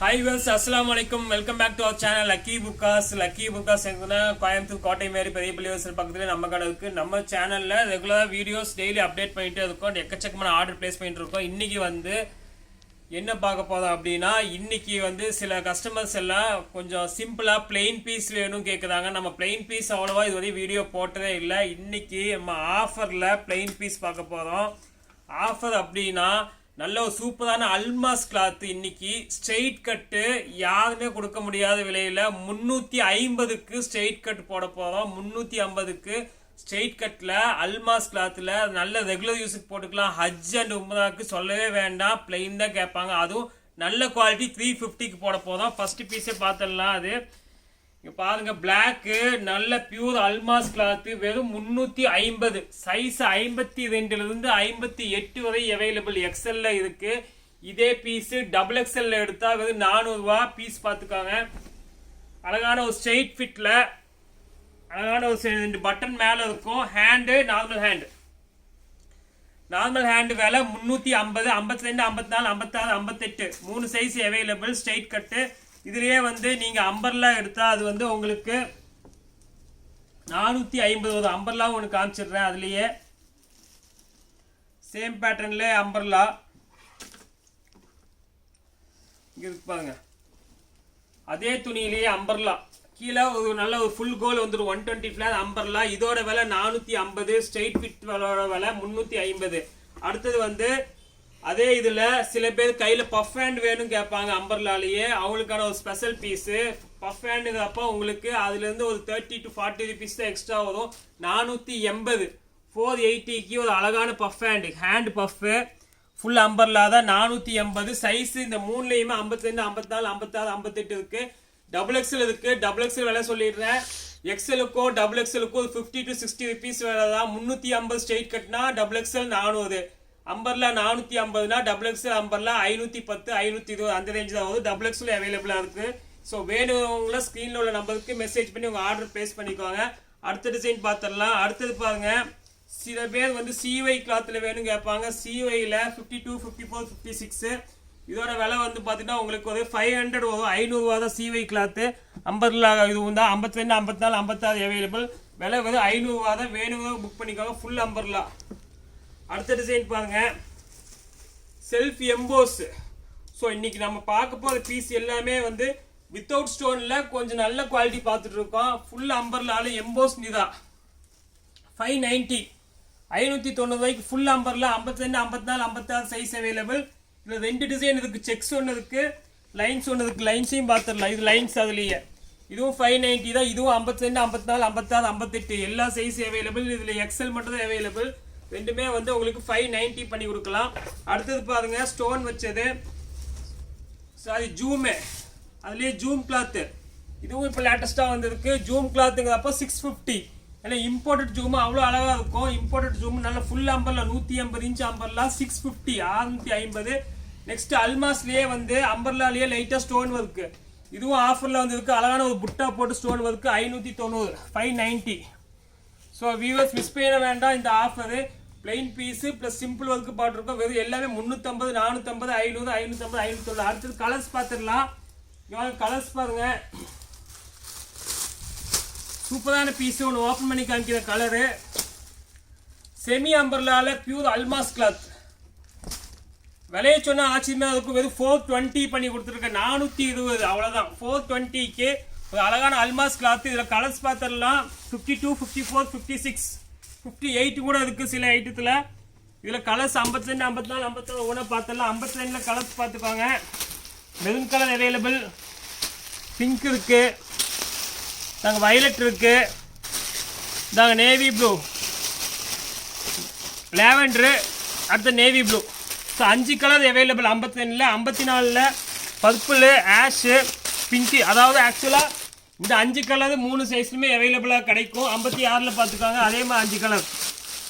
Hi வர்ஸ் அஸ்லாம் வலைக்கும் welcome back to our channel lucky burqas lucky burqas எங்கன்னா கோயம்புத்தூர் கோட்டை மாரி பெரிய பள்ளிவாசல் பக்கத்துல நம்ம கடை இருக்குது நம்ம சேனல்ல ரெகுலராக வீடியோஸ் டெய்லி அப்டேட் பண்ணிட்டு இருக்கோம். எக்கச்சக்கமான ஆர்டர் பிளேஸ் பண்ணிட்டு இருக்கோம். இன்னைக்கு வந்து என்ன பார்க்க போதும் அப்படின்னா இன்னைக்கு வந்து சில கஸ்டமர்ஸ் எல்லாம் கொஞ்சம் சிம்பிளாக பிளெயின் பீஸ் வேணும் கேட்குறாங்க நம்ம பிளெயின் பீஸ் அவ்வளோவா இதுவரை வீடியோ போட்டதே இல்லை. இன்னைக்கு நம்ம ஆஃபரில் பிளெயின் பீஸ் பார்க்க போகிறோம் ஆஃபர் அப்படின்னா நல்ல ஒரு சூப்பரான அல்மாஸ் கிளாத் இன்னைக்கு ஸ்ட்ரெயிட் கட்டு யாருமே கொடுக்க முடியாத விலையில முன்னூத்தி ஐம்பதுக்கு ஸ்ட்ரெயிட் கட் போட போறோம். முன்னூத்தி ஐம்பதுக்கு ஸ்ட்ரெயிட் கட்டில் அல்மாஸ் கிளாத்தில் நல்ல ரெகுலர் யூஸுக்கு போட்டுக்கலாம். ஹஜ் அண்ட் உம்ராக்கு சொல்லவே வேண்டாம். பிளெயின் தான் கேட்பாங்க. அதுவும் நல்ல குவாலிட்டி த்ரீ ஃபிஃப்டிக்கு போட போதும் ஃபஸ்ட்டு பீஸே பார்த்துடலாம் அது. இங்கே பாருங்க பிளாக்கு நல்ல பியூர் அல்மாஸ் கிளாத்து வெறும் முந்நூற்றி ஐம்பது. சைஸ் ஐம்பத்தி ரெண்டுலேருந்து ஐம்பத்தி எட்டு வரை அவைலபிள் எக்ஸ்எல்ல இருக்குது இதே பீஸு டபுள் எக்ஸ்எல்ல எடுத்தால் வெறும் நானூறுரூவா பீஸ் பார்த்துக்காங்க அழகான ஒரு ஸ்ட்ரெயிட் ஃபிட்டில் அழகான ஒரு ரெண்டு பட்டன் மேலே இருக்கும். Hand normal hand normal hand விலை முந்நூற்றி ஐம்பது ஐம்பத்தி ரெண்டு ஐம்பத்தி நாலு ஐம்பத்தாறு ஐம்பத்தெட்டு மூணு சைஸ் அவைலபிள் ஸ்ட்ரெயிட் கட்டு இதுலேயே வந்து நீங்கள் அம்பர்லா எடுத்தால் அது வந்து உங்களுக்கு நானூற்றி ஐம்பது வரும் அம்பர்லா ஒன்று காமிச்சிடுறேன். அதுலேயே சேம் பேட்டர்னில் அம்பர்லா. இங்கே இருக்கு பாருங்க. அதே துணியிலேயே அம்பர்லா. கீழே ஒரு நல்ல ஒரு ஃபுல் கோல் வந்துடும் ஒன் டுவெண்ட்டி ஃபிளார் அம்பர்லா. இதோட விலை நானூற்றி ஐம்பது. ஸ்ட்ரெயிட் ஃபிட் விலை முந்நூற்றி ஐம்பது. அடுத்தது வந்து அதே இதில் சில பேர் கையில் பஃப் ஹேண்ட் வேணும் கேட்பாங்க அம்பர்லாலேயே. அவங்களுக்கான ஒரு ஸ்பெஷல் பீஸு பஃப் ஹேண்டுங்கிறப்போ உங்களுக்கு அதுலேருந்து ஒரு தேர்ட்டி டு ஃபார்ட்டி ருபீஸ் தான் எக்ஸ்ட்ரா வரும். நானூற்றி எண்பது. ஃபோர் எயிட்டிக்கு ஒரு அழகான puff hand hand puff full umbrella தான் நானூற்றி எண்பது. சைஸு இந்த மூணுலேயுமே ஐம்பத்தஞ்சு ஐம்பத்தாலு ஐம்பத்தாறு ஐம்பத்தெட்டு இருக்குது டபுள் எக்ஸல் இருக்குது டபுள் எக்ஸல் விலை சொல்லிடுறேன். எக்ஸலுக்கும் டபுள் எக்ஸலுக்கோ ஒரு ஃபிஃப்டி டு சிக்ஸ்டி ருபீஸ் வேலை தான். முந்நூற்றி ஐம்பது ஸ்ட்ரெயிட் கட்டினா டபுள் எக்ஸல் நானூறு. அம்பர்ல நானூற்றி ஐம்பதுனா டபுள் எக்ஸல் அம்பர்லா ஐநூற்றி பத்து ஐநூற்றி இருபது அந்த ரேஞ்ச் தான் வரும். டபுள் எக்ஸில் அவைலபிளாக இருக்குது ஸோ வேணுங்கள ஸ்க்ரீனில் உள்ள நம்பருக்கு மெசேஜ் பண்ணி உங்கள் ஆர்டர் ப்ளேஸ் பண்ணிக்கோங்க. அடுத்த டிசைன் பார்த்துடலாம் அடுத்தது பாருங்க. சில பேர் வந்து சிஒய் கிளாத்தில் வேணும்னு கேட்பாங்க சிஒயில் fifty two fifty four fifty six இதோட விலை வந்து பார்த்தீங்கன்னா உங்களுக்கு ஒரு ஃபைவ் ஹண்ட்ரட் வரும். ஐநூறுரூவா தான் சிஒய் கிளாத்து ஐம்பதுல இது தான் ஐம்பத்தி ரெண்டு ஐம்பத்தாலு ஐம்பத்தாறு அவைலபிள் விலை வந்து ஐநூறுரூவா தான். வேணுங்க புக் பண்ணிக்கோங்க. Full umbrella. அடுத்த டிசைன் பாருங்க. செல்ஃப் எம்போஸ் ஸோ இன்னைக்கு நம்ம பார்க்க போகிற பீஸ் எல்லாமே வந்து வித்தவுட் ஸ்டோனில் கொஞ்சம் நல்ல குவாலிட்டி பார்த்துட்டு இருக்கோம். ஃபுல் அம்பர்லால எம்போஸ் நிதா ஃபைவ் நைன்ட்டி ஐநூற்றி தொண்ணூறுவாய்க்கு ஃபுல் அம்பரில் ஐம்பத்தெண்டு ஐம்பத்தி நாலு ஐம்பத்தாறு சைஸ் அவைலபிள் இதில் ரெண்டு டிசைன் இருக்குது செக்ஸ் ஒன்று இருக்குது லைன்ஸ் ஒன்று இருக்குது லைன்ஸையும் பார்த்துடலாம். இது லைன்ஸ் அதுலேயே. இதுவும் ஃபைவ் நைன்ட்டி தான். இதுவும் ஐம்பத்தி ரெண்டு ஐம்பத்தி நாலு ஐம்பத்தாறு ஐம்பத்தெட்டு. எல்லா சைஸ் அவைலபிள் இதில் எக்ஸல் மட்டும் தான் அவைலபிள் ரெண்டுமே வந்து உங்களுக்கு ஃபைவ் நைன்ட்டி பண்ணி கொடுக்கலாம். அடுத்தது பாருங்கள் ஸ்டோன் வச்சது. சாரி ஜூமு அதுலேயே ஜூம் கிளாத்து இதுவும் இப்போ லேட்டஸ்ட்டாக வந்திருக்கு. ஜூம் கிளாத்துங்கிறப்போ சிக்ஸ் ஃபிஃப்டி ஏன்னா இம்போர்ட்டட் ஜூம் அவ்வளோ அழகாக இருக்கும். இம்போர்ட்டட் ஜூம் நல்லா ஃபுல் அம்பரில் நூற்றி ஐம்பது இன்ச் அம்பர்லாம் சிக்ஸ் ஃபிஃப்டி அறுநூற்றி ஐம்பது. நெக்ஸ்ட் அல்மாஸ்லேயே வந்து அம்பர்லாலேயே லைட்டாக ஸ்டோன் ஒர்க்கு இதுவும் ஆஃபரில் வந்திருக்கு. அழகான ஒரு புட்டா போட்டு ஸ்டோன் ஒர்க்கு ஐநூற்றி தொண்ணூறு five ninety so viewers miss பண்ண வேண்டாம். இந்த offer plain piece plus simple work போட்டிருக்கோம். வெறும் எல்லாமே முந்நூற்றம்பது நானூற்றம்பது ஐநூறு ஐநூற்றம்பது ஐநூற்றொன்று அடுத்தது கலர்ஸ் பார்த்துடலாம் கலர்ஸ் பாருங்கள் சூப்பரான பீஸு ஒன்று ஓப்பன் பண்ணி காமிக்கிற கலரு செமி அம்பர்லால பியூர் அல்மாஸ் கிளாத் விலையை சொன்னால் ஆச்சரியமாக இருக்கும். வெறும் ஃபோர் டுவெண்ட்டி பண்ணி கொடுத்துருக்கேன். நானூற்றி இருபது. அவ்வளோதான் ஃபோர் டுவெண்ட்டிக்கு ஒரு அழகான அல்மாஸ் கிளாத் இதில் கலர்ஸ் பார்த்துடலாம். Fifty two fifty four fifty six fifty eight கூட இருக்குது சில ஐட்டத்தில் இதில் கலர்ஸ் ஐம்பத்தி ரெண்டு ஐம்பத்தி நாலு ஐம்பத்தாறு ஒன்றா பார்த்துடலாம். ஐம்பத்தி ரெண்டில் கலர்ஸ் பார்த்துக்கோங்க மெரூன் கலர் அவைலபிள் பிங்க் இருக்குது நாங்கள் வயலட் இருக்குது இதாங்க நேவி ப்ளூ லேவெண்டரு அடுத்த நேவி ப்ளூ ஸோ அஞ்சு கலர் அவைலபிள் ஐம்பத்தி ரெண்டில் ஐம்பத்தி நாலில். பர்பிள் ஆஷு பிங்க்கு அதாவது ஆக்சுவலாக இந்த அஞ்சு கலர் மூணு சைஸ்லையுமே அவைலபிளாக கிடைக்கும். ஐம்பத்தி ஆறில் பார்த்துக்காங்க அதே மாதிரி அஞ்சு கலர்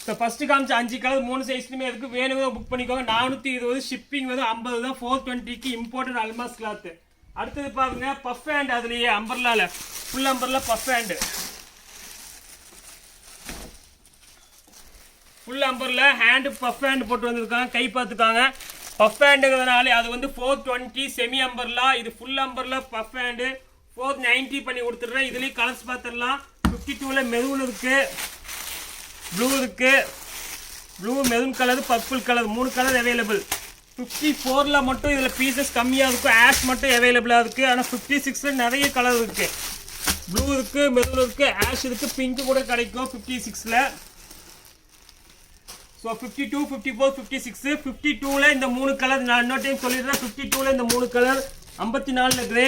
இப்போ ஃபஸ்ட்டு காமிச்ச அஞ்சு கலர் மூணு சைஸ்லையுமே இருக்குது வேணுங்க புக் பண்ணிக்கோங்க. நானூற்றி இருபது ஷிப்பிங் வந்து ஐம்பது தான். ஃபோர் டுவெண்ட்டிக்கு இம்போர்ட்டட் அல்மாஸ் கிளாத்து அடுத்தது பாருங்க பஃப் ஹேண்ட் அதுலேயே அம்பர்லாவில் full umbrella puff hand full அம்பரில் hand puff hand போட்டு வந்திருக்காங்க. கை பார்த்துக்காங்க. பஃப் ஹேண்டுங்கிறதுனால அது வந்து ஃபோர் டுவெண்ட்டி செமி அம்பர்லா இது ஃபுல் அம்பரில் பஃப் ஹேண்டு ஃபோர் நைன்ட்டி பண்ணி கொடுத்துட்றேன். இதுலேயும் கலர்ஸ் பார்த்துடலாம். ஃபிஃப்டி டூவில் மெரூன் இருக்குது ப்ளூ இருக்குது blue maroon colour purple colour மூணு கலர் அவைலபிள் ஃபிஃப்டி ஃபோரில் மட்டும் இதில் பீசஸ் கம்மியாக இருக்கும். ஆஷ் மட்டும் அவைலபிளாக இருக்குது ஆனால் ஃபிஃப்டி சிக்ஸில் நிறைய கலர் இருக்குது ப்ளூ இருக்குது மெரூன் இருக்குது ஆஷ் இருக்குது பிங்க் கூட கிடைக்கும் ஃபிஃப்டி சிக்ஸில் so fifty two fifty four fifty six fifty டூவில் இந்த மூணு கலர் நான் இன்னொரு டைம் சொல்லிடுறேன். ஃபிஃப்டி டூவில் இந்த மூணு கலர் ஐம்பத்தி நாலில் கிரே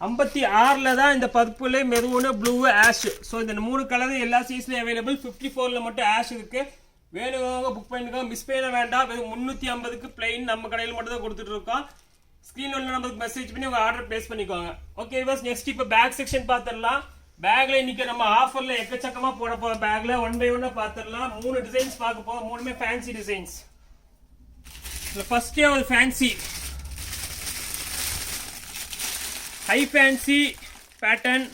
ஐம்பத்தி ஆறில் தான் இந்த purple maroon blue ash so இந்த மூணு கலரும் எல்லா சைஸ்லையும் அவைலபிள் ஃபிஃப்டி ஃபோரில் மட்டும் ஆஷ் இருக்குது வேணுங்க புக் பண்ணிக்கோங்க. மிஸ் பண்ண வேண்டாம். வெறும் முந்நூற்றி ஐம்பதுக்கு பிளெயின் நம்ம கடையில் மட்டும் தான் கொடுத்துட்டு இருக்கோம் ஸ்க்ரீன் உள்ள நம்பருக்கு மெசேஜ் பண்ணி உங்கள் ஆர்டர் ப்ளேஸ் பண்ணிக்கோங்க. ஓகே பஸ் நெக்ஸ்ட் இப்போ பேக் செக்ஷன் பார்த்துடலாம் பேக்கில் இன்னைக்கு நம்ம ஆஃபரில் எக்கச்சக்கமாக போட போறோம் பேக்கில் ஒன் பை ஒன்னாக பார்த்துடலாம் மூணு டிசைன்ஸ் பார்க்க போகிறோம் மூணுமே ஃபேன்சி டிசைன்ஸ் ஃபஸ்ட்டே ஒரு ஃபேன்சி ஹை ஃபேன்சி பேட்டர்ன்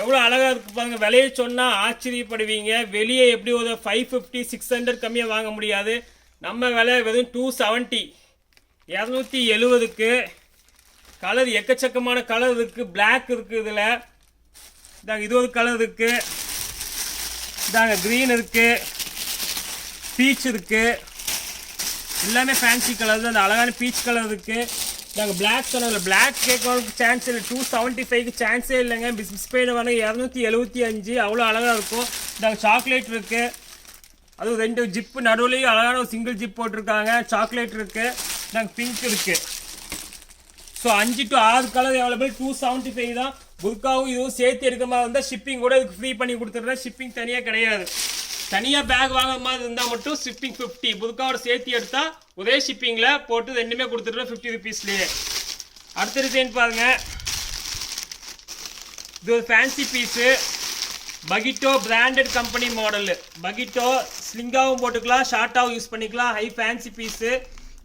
எவ்வளோ அழகாக இருக்குது பாருங்கள் விலையை சொன்னால் ஆச்சரியப்படுவீங்க. வெளியே எப்படி ஒரு ஃபைவ் ஃபிஃப்டி சிக்ஸ் ஹண்ட்ரட் கம்மியாக வாங்க முடியாது. நம்ம விலை வெறும் டூ செவன்ட்டி இரநூத்தி எழுவதுக்கு கலர் எக்கச்சக்கமான கலர் இருக்குது பிளாக் இருக்குது இதில். இதாங்க இது ஒரு கலர் இருக்குது இதாங்க க்ரீன் இருக்குது பீச் இருக்குது எல்லாமே ஃபேன்சி கலர் தான் அந்த அழகான பீச் கலர் இருக்குது நாங்கள் பிளாக் கலரில் பிளாக் கேட்கறதுக்கு சான்ஸ் இல்லை. டூ செவன்ட்டி ஃபைவ்க்கு சான்ஸே இல்லைங்க. பிஸ் பிஸ்பெயின் பண்ண இரநூத்தி எழுபத்தி அஞ்சு. அவ்வளோ அழகாக இருக்கும். நாங்கள் சாக்லேட் இருக்குது அதுவும் ரெண்டு ஜிப்பு நடுவுலையும் அழகான ஒரு சிங்கிள் ஜிப் போட்டிருக்காங்க. சாக்லேட் இருக்குது நாங்கள் பிங்க் இருக்குது ஸோ அஞ்சு டு ஆறு colour available two seventy five தான். புர்காவும் இதுவும் சேர்த்து எடுக்கிற மாதிரி இருந்தால் ஷிப்பிங் கூட இதுக்கு ஃப்ரீ பண்ணி கொடுத்துட்றேன். ஷிப்பிங் தனியாக கிடையாது. தனியாக பேக் வாங்குற மாதிரி இருந்தால் மட்டும் ஷிப்பிங் ஃபிஃப்டி புதுக்காவோட சேர்த்து எடுத்தால் ஒரே ஷிப்பிங்கில் போட்டு ரெண்டுமே கொடுத்துருவோம் ஃபிஃப்டி ருபீஸ்லேயே அடுத்த டிசைன் பாருங்கள் இது ஒரு ஃபேன்சி பீஸு பகிட்டோ பிராண்டட் கம்பெனி மாடலு பகிட்டோ ஸ்லிங்காகவும் போட்டுக்கலாம் ஷார்ட்டாகவும் யூஸ் பண்ணிக்கலாம். ஹை ஃபேன்சி பீஸு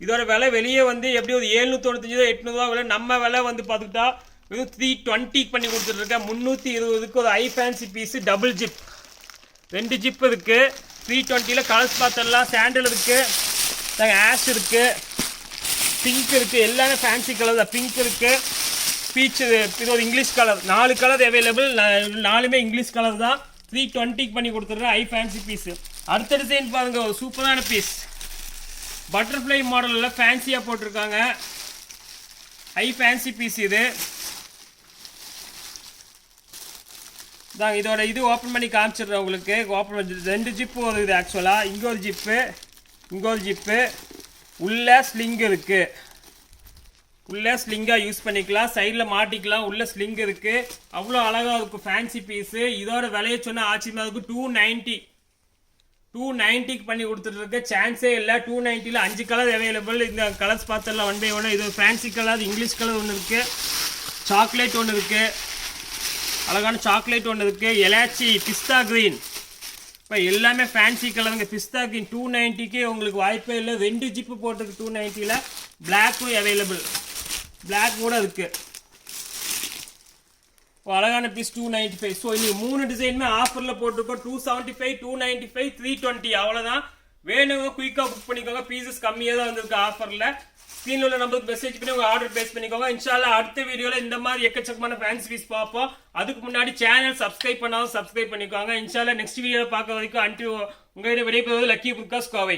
இதோட விலை வெளியே வந்து எப்படி ஒரு ஏழ்நூற்றி தொண்ணூத்தஞ்சு எட்நூறுவா விலை நம்ம விலை வந்து பார்த்துக்கிட்டா வெறும் த்ரீ டுவெண்ட்டி பண்ணி கொடுத்துட்ருக்கேன் முந்நூற்றி இருபதுக்கு ஒரு high fancy piece double zip ரெண்டு ஜிப் இருக்குது த்ரீ டுவெண்ட்டியில் கலர்ஸ் பார்த்தெல்லாம் சாண்டில் இருக்குது ஆஷ் இருக்குது பிங்க் இருக்குது எல்லாமே ஃபேன்சி கலர் தான். பிங்க் இருக்குது பீச் இது ஒரு இங்கிலீஷ் கலர் நாலு கலர் அவைலபிள் நாலுமே இங்கிலீஷ் கலர் தான். த்ரீ டுவெண்ட்டிக்கு பண்ணி கொடுத்துட்றேன் ஐ ஃபேன்சி பீஸு அடுத்த டிசைன் பாருங்க ஒரு சூப்பரான பீஸ் பட்டர்ஃப்ளை மாடலில் ஃபேன்சியாக போட்டிருக்காங்க. ஐ ஃபேன்சி பீஸ் இது. தான் இதோட இது ஓப்பன் பண்ணி காமிச்சிடுறேன் உங்களுக்கு. ஓப்பன் பண்ணி ரெண்டு ஜிப்பு வருது ஆக்சுவலாக இங்கே ஒரு ஜிப்பு இங்கே ஒரு ஜிப்பு உள்ளே ஸ்லிங் இருக்குது உள்ளே ஸ்லிங்காக யூஸ் பண்ணிக்கலாம். சைடில் மாட்டிக்கலாம். உள்ளே ஸ்லிங் இருக்குது அவ்வளோ அழகாக இருக்கும். ஃபேன்சி பீஸு இதோட விலையை சொன்னால் ஆச்சரியமாக இருக்கும். டூ நைன்ட்டி டூ நைன்ட்டிக்கு பண்ணி கொடுத்துட்ருக்க சான்ஸே இல்லை. டூ நைன்ட்டியில் அஞ்சு கலர் அவைலபிள் இந்த கலர்ஸ் பார்த்துடலாம் ஒன் பை ஒன்று இது ஃபேன்சி கலர் இங்கிலீஷ் கலர் ஒன்று இருக்குது சாக்லேட் ஒன்று இருக்குது அழகான சாக்லேட் ஒன்று இருக்குது எலாச்சி பிஸ்தா க்ரீன் இப்போ எல்லாமே ஃபேன்சி கலருங்க பிஸ்தா க்ரீன் டூ நைன்ட்டிக்கே உங்களுக்கு வாய்ப்பே இல்லை. ரெண்டு ஜிப்பு போட்டிருக்கு டூ நைன்ட்டியில் பிளாக்கும் அவைலபிள் பிளாக் கூட இருக்குது அழகான piece two ninety five so இன்னைக்கு மூணு டிசைனுமே ஆஃபரில் போட்டிருக்கோம் two seventy five two ninety five three twenty அவ்வளோதான் வேணுங்க குயிக்காக புக் பண்ணிக்கோங்க. பீசஸ் கம்மியாக தான் வந்திருக்கு ஆஃபரில் ஸ்க்ரீனில் உள்ள நம்பருக்கு மெசேஜ் பண்ணி உங்கள் ஆர்டர் பேஸ் பண்ணிக்கோங்க. இன்ஷால்லா அடுத்த வீடியோவில் இந்த மாதிரி எக்கச்சக்கமான ஃபேன்ஸ் பீஸ் பார்ப்போம். அதுக்கு முன்னாடி சேனல் சப்ஸ்கிரைப் பண்ணாலும் சப்ஸ்கிரைப் பண்ணிக்கோங்க. இன்ஷால்லா நெக்ஸ்ட் வீடியோவில் பார்க்க வரைக்கும் அன்ட்டு உங்கள் விடைபெறுவது லக்கி புக்காஸ் கோவை